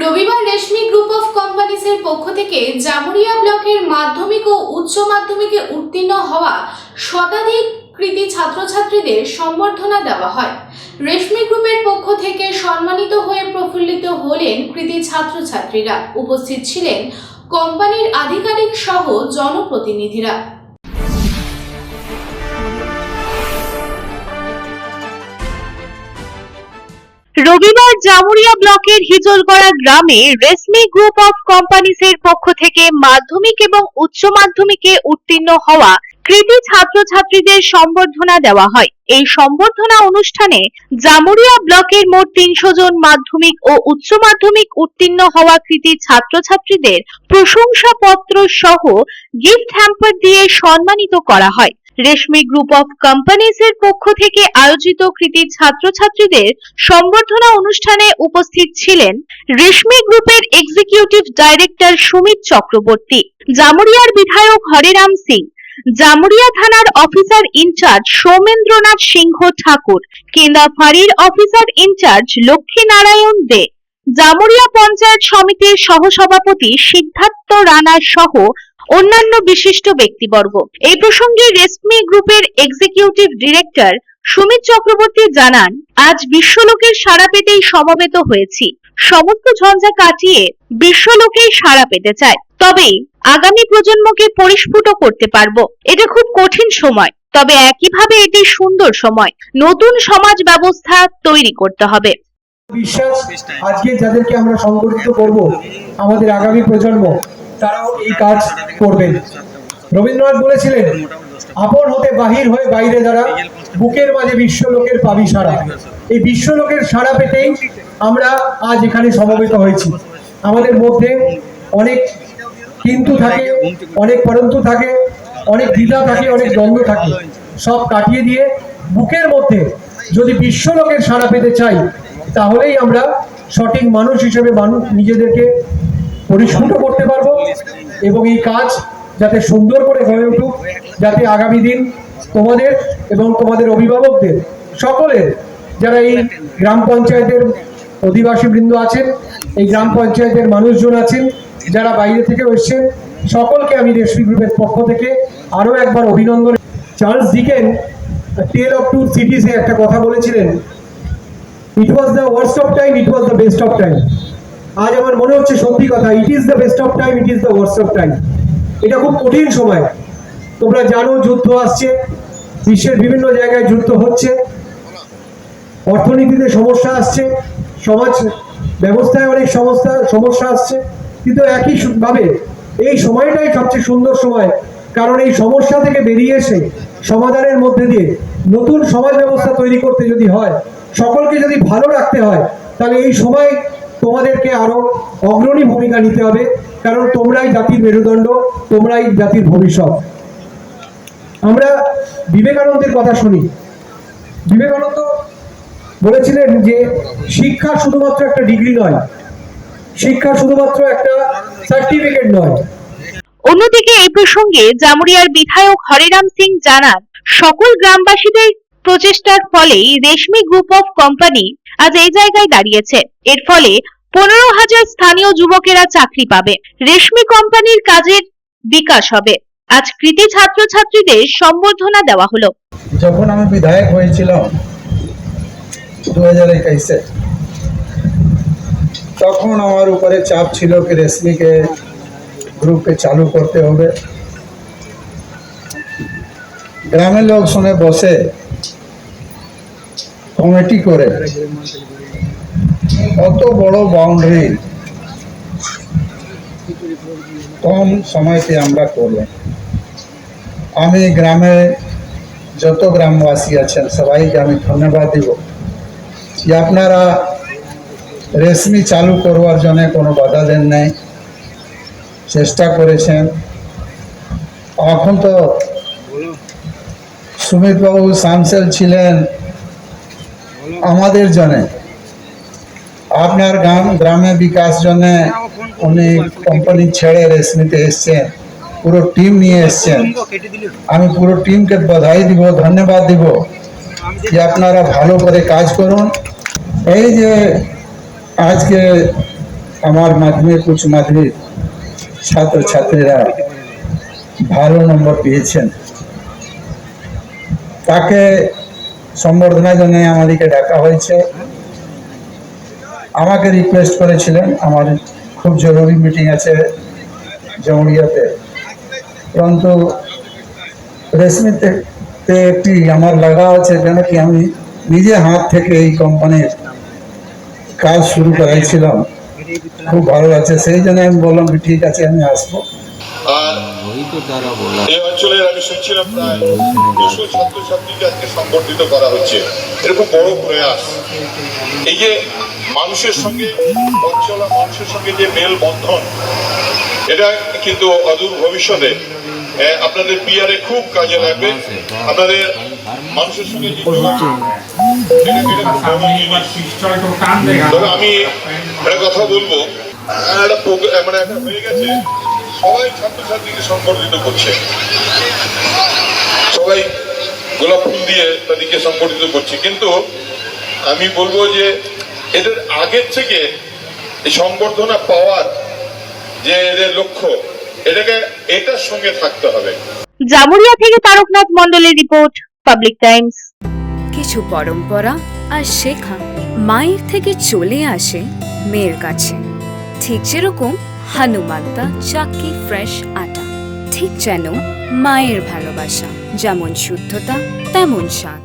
রবিবার রেশমি group of কোম্পানিজের পক্ষ থেকে জামুরিয়া ব্লকের মাধ্যমিক ও উচ্চ মাধ্যমিকে উত্তীর্ণ হওয়া শতাধিক কৃতি ছাত্রছাত্রীদের সম্বর্ধনা দেওয়া হয়। রেশমি গ্রুপের পক্ষ থেকে সম্মানিত হয়ে প্রফুল্লিত হলেন কৃতি ছাত্রছাত্রীরা। উপস্থিত ছিলেন কোম্পানির আধিকারিক সহ জনপ্রতিনিধিরা। রবিবার জামুরিয়া ব্লকের হিজলগড়া গ্রামে রেসমি গ্রুপ অফ কোম্পানিজের পক্ষ থেকে মাধ্যমিক এবং উচ্চ মাধ্যমিকে উত্তীর্ণ হওয়া কৃতি ছাত্রছাত্রীদের সম্বর্ধনা দেওয়া হয়। এই সম্বর্ধনা অনুষ্ঠানে জামুরিয়া ব্লকের মোট তিনশো জন মাধ্যমিক ও উচ্চ মাধ্যমিক উত্তীর্ণ হওয়া কৃতি ছাত্রছাত্রীদের প্রশংসাপত্র সহ গিফট হ্যাম্পার দিয়ে সম্মানিত করা হয়। রেশমি গ্রুপ অফ কোম্পানিজ এর পক্ষ থেকে আয়োজিত কৃতি ছাত্রছাত্রীদের সম্বর্ধনা অনুষ্ঠানে উপস্থিত ছিলেন রেশমি গ্রুপের এক্সিকিউটিভ ডাইরেক্টর সুমিত চক্রবর্তী, জামুরিয়ার বিধায়ক হরিরাম সিং, জামুরিয়া থানার officer in charge Soumendranath Singha Thakur, Kenda ফাঁড়ির officer in charge Lakshminarayan De, Jamuria panchayat সমিতির সহসভাপতি সিদ্ধার্থ রানা সহ অন্যান্য বিশিষ্ট ব্যক্তিবর্গ। এই প্রসঙ্গে রেশমি গ্রুপের এক্সিকিউটিভ ডিরেক্টর সুমিত চক্রবর্তী জানান, আজ বিশ্বলোকের সাড়া পেতেই সমবেত হয়েছি। সমস্ত ঝঞ্ঝা কাটিয়ে বিশ্বলোকেই সাড়া পেতে চায় তবে আগামী প্রজন্মকে পরিস্ফুট করতে পারব। এটা খুব কঠিন সময়, তবে একইভাবে এটি সুন্দর সময়। নতুন সমাজ ব্যবস্থা তৈরি করতে হবে। বিশ্বাস, আজকে যাদেরকে আমরা সংগঠিত করব, আমাদের আগামী প্রজন্ম তারাও এই কাজ করবেন। রবীন্দ্রনাথ বলেছিলেন, আপন হতে বাহির হয়ে বাইরে যারা বুকের মাঝে বিশ্বলোকের পাবি সারা। এই বিশ্বলোকের সারা পেতেই আমরা আজ এখানে সমবেত হয়েছি। আমাদের মধ্যে অনেক কিন্তু থাকে, অনেক পরন্তু থাকে, অনেক দ্বিধা থাকে, অনেক দ্বন্দ্ব থাকে। সব কাটিয়ে দিয়ে বুকের মধ্যে যদি বিশ্বলোকের সাড়া পেতে চাই, তাহলেই আমরা সঠিক মানুষ হিসেবে মানুষ নিজেদেরকে পরিস্ফুট করতে পারব এবং এই কাজ যাতে সুন্দর করে হয়ে উঠুক, যাতে আগামী দিন তোমাদের এবং তোমাদের অভিভাবকদের, সকলের যারা এই গ্রাম পঞ্চায়েতের অধিবাসী বৃন্দ আছেন, এই গ্রাম পঞ্চায়েতের মানুষজন আছেন, যারা বাইরে থেকে এসছেন, সকলকে আমি রেশমি গ্রুপের পক্ষ থেকে আরও একবার অভিনন্দন। Charles Dickens tale of two cities একটা কথা বলেছিলেন it was the worst of time it was the best of time আজ আমার মনে হচ্ছে সত্যি কথা it is the best of time it is the worst of time এটা খুব কঠিন সময়। তোমরা জানো, যুদ্ধ আসছে, বিশ্বের বিভিন্ন জায়গায় যুদ্ধ হচ্ছে, অর্থনীতিতে সমস্যা আসছে, সমাজ ব্যবস্থায় অনেক সমস্যা সমস্যা আসছে, কিন্তু একই ভাবে এই সময়টাই সবচেয়ে সুন্দর সময়, কারণ এই সমস্যা থেকে বেরিয়ে এসে সমাধানের মধ্যে দিয়ে নতুন সমাজ ব্যবস্থা তৈরি করতে যদি হয়, সকলকে যদি ভালো রাখতে হয়, তাহলে এই সময় তোমাদেরকে আরও অগ্রণী ভূমিকা নিতে হবে, কারণ তোমরাই জাতির মেরুদণ্ড, তোমরাই জাতির ভবিষ্যৎ। আমরা বিবেকানন্দের কথা শুনি। বিবেকানন্দ বলেছিলেন যে, শিক্ষা শুধুমাত্র একটা ডিগ্রি নয়, শিক্ষা শুধুমাত্র একটা সার্টিফিকেট নয়। অন্যদিকে এই প্রসঙ্গে জামুরিয়ার বিধায়ক হরিরাম সিং জানান, সকল গ্রামবাসীদের প্রচেষ্টার ফলেই রেশমি গ্রুপ অফ কোম্পানি আজ এই জায়গায় দাঁড়িয়েছে। এর ফলে পনেরো হাজার স্থানীয় যুবকেরা চাকরি পাবে। রেশমি কোম্পানির কাজের বিকাশ হবে। আজ কৃতি ছাত্রছাত্রীদের সম্বর্ধনা দেওয়া হলো। যখন আমি বিধায়ক হয়েছিলাম দু তখন আমার উপরে চাপ ছিল কি রেশমিকে গ্রুপকে চালু করতে হবে। গ্রামের লোক শুনে বসে কমিটি করে। অত বড় বাউন্ডারি কম সময়তে আমরা করলাম। আমি গ্রামে যত গ্রামবাসী আছেন, সবাইকে আমি ধন্যবাদ দিব যে আপনারা রেশমি চালু করবার জন্য কোনো বাধা দেন নাই। চেষ্টা করেছেন। এখন তো সুমিতবাবু সামসেল ছিলেন। আমাদের জন্য। আপনার গ্রাম, গ্রামে বিকাশ জন্য উনি কোম্পানি ছেড়ে রেশমিতে এসছেন, পুরো টিম নিয়ে এসছেন। আমি পুরো টিমকে বধাই দিব, ধন্যবাদ দিব যে আপনারা ভালো করে কাজ করুন। এই যে আজকে আমার মাধ্যমিক, উচ্চ মাধ্যমিক ছাত্রছাত্রীরা ভালো নম্বর পেয়েছেন। তাকে সম্বর্ধনার জন্য আমাদেরকে ডাকা হয়েছে। আমাকে রিকোয়েস্ট করেছিলেন, আমার খুব জরুরি মিটিং আছে জমুরিয়াতে পরন্তু রেশমিতে একটি আমার লাগা আছে কেন কি আমি নিজে হাত থেকে এই কোম্পানির কাজ শুরু করাইছিলাম। খুব ভালো লাগছে, সেই জন্য আমি বললাম ঠিক আছে, আমি আসব। আর এই অঞ্চলের আমি শুনছিলাম প্রায় দুশো ছাত্রছাত্রীকে আজকে সংবর্ধিত করা হচ্ছে। এরকম বড় প্রয়াস। এই যে মানুষের সঙ্গে, অঞ্চলা মানুষের সঙ্গে যে মেলবন্ধন, এটা কিন্তু অদূর ভবিষ্যতে আপনাদের পিয়ারে খুব কাজে লাগবে। আপনাদের মানুষের সঙ্গে। তবে আমি একটা কথা বলব। একটা মানে একটা হয়ে গেছে। সবাই ছাত্রছাত্রীকে সম্বর্ধিত করছে। সবাই গোলাপ ফুল দিয়ে তাদেরকে সম্বর্ধিত করছে। কিন্তু আমি বলব যে এদের আগের থেকে এই সম্বর্ধনা পাওয়ার যে এদের লক্ষ্য এটাকে এটার সঙ্গে থাকতে হবে। জামুরিয়া থেকে তারকনাথ মন্ডলের রিপোর্ট পাবলিক টাইমস। কিছু পরম্পরা আর শেখা মায়ের থেকে চলে আসে মেয়ের কাছে। ঠিক যেরকম হানুমান্তা চাকি ফ্রেশ আটা। ঠিক যেন মায়ের ভালোবাসা যেমন শুদ্ধতা তেমন স্বাদ।